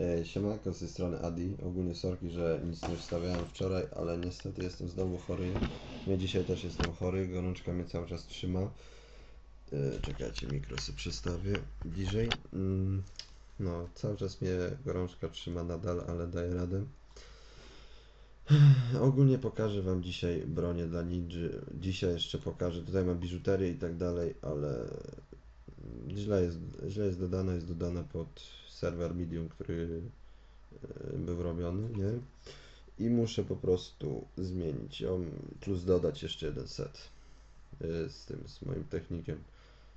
E, Siemanko z tej strony Adi. Ogólnie sorki, że nic nie wstawiałem wczoraj, ale niestety jestem znowu chory. Ja dzisiaj też jestem chory, gorączka mnie cały czas trzyma. E, Czekajcie, mikro sobie przestawię bliżej. Mm, No, cały czas mnie gorączka trzyma nadal, ale daję radę. Ogólnie pokażę Wam dzisiaj bronię dla ninży. Dzisiaj jeszcze pokażę, tutaj mam biżuterię i tak dalej, ale źle jest, źle jest dodana, jest dodana pod serwer Medium, który e, był robiony, nie? I muszę po prostu zmienić ją, plus dodać jeszcze jeden set e, z tym, z moim technikiem,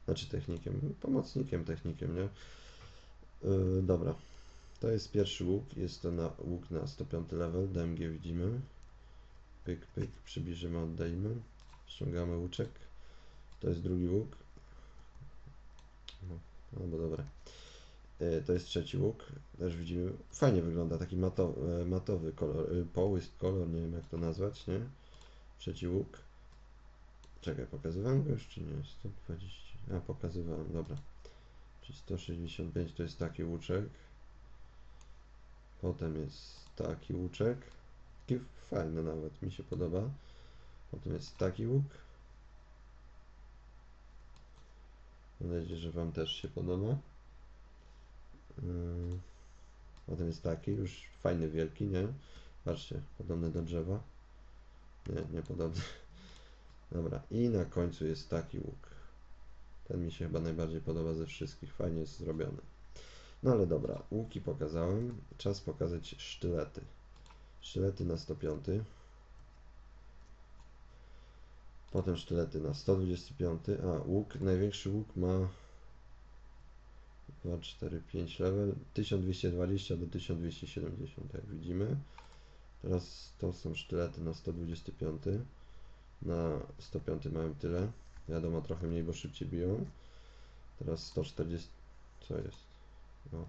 znaczy technikiem, pomocnikiem technikiem, nie? E, Dobra, to jest pierwszy łuk, jest to na łuk na 105 level, DMG widzimy, pyk, pyk, przybliżymy, oddajmy, ściągamy łuczek, to jest drugi łuk, no, bo dobra. E, To jest trzeci łuk, też widzimy, fajnie wygląda, taki matowy, matowy kolor, e, połysk kolor, nie wiem jak to nazwać, nie? Trzeci łuk. Czekaj, pokazywałem go czy nie? 120, a pokazywałem, dobra. Czyli 165 to jest taki łuczek. Potem jest taki łuczek. Taki fajny nawet, mi się podoba. Potem jest taki łuk. Mam nadzieję, że Wam też się podoba. Potem jest taki, już fajny, wielki, nie? Patrzcie, podobny do drzewa. Nie, nie podobny. Dobra, i na końcu jest taki łuk. Ten mi się chyba najbardziej podoba ze wszystkich. Fajnie jest zrobiony. No ale dobra, łuki pokazałem. Czas pokazać sztylety. Sztylety na 105. Potem sztylety na 125. A, łuk, największy łuk ma 2, 4, 5 level, 1220 do 1270, jak widzimy. Teraz to są sztylety na 125. Na 105 mamy tyle. Wiadomo, trochę mniej, bo szybciej biją. Teraz 140. Co jest? O,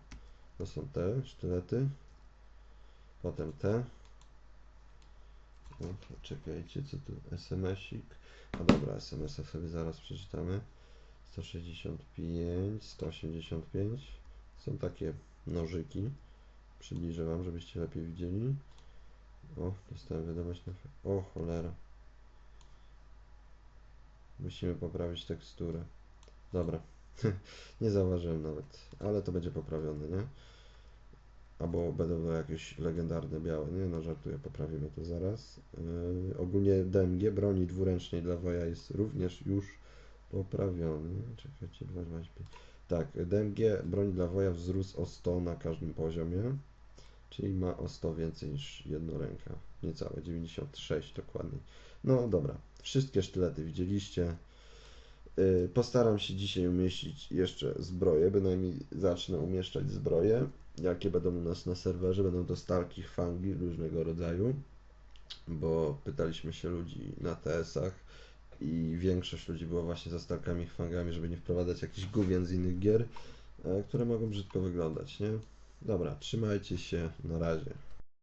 to są te sztylety. Potem te. Czekajcie, co tu? SMS-ik. A dobra, SMS-a sobie zaraz przeczytamy. 165, 185. Są takie nożyki. Przybliżę Wam, żebyście lepiej widzieli. O, dostałem wiadomość na... O, cholera. Musimy poprawić teksturę. Dobra. nie zauważyłem nawet, ale to będzie poprawione, nie? Albo będą to jakieś legendarne białe, nie? No żartuję, poprawimy to zaraz. Yy, ogólnie DMG broni dwuręcznej dla woja jest również już poprawiony. Czekajcie, 225. Tak, DMG broń dla woja wzrósł o 100 na każdym poziomie, czyli ma o 100 więcej niż jednoręka. Niecałe 96 dokładnie. No dobra, wszystkie sztylety widzieliście. Yy, Postaram się dzisiaj umieścić jeszcze zbroje, bynajmniej zacznę umieszczać zbroje, jakie będą u nas na serwerze. Będą to stalki, fangi różnego rodzaju, bo pytaliśmy się ludzi na TS-ach i większość ludzi była właśnie za stalkami, fangami, żeby nie wprowadzać jakichś gówien z innych gier, e, które mogą brzydko wyglądać, nie? Dobra, trzymajcie się, na razie.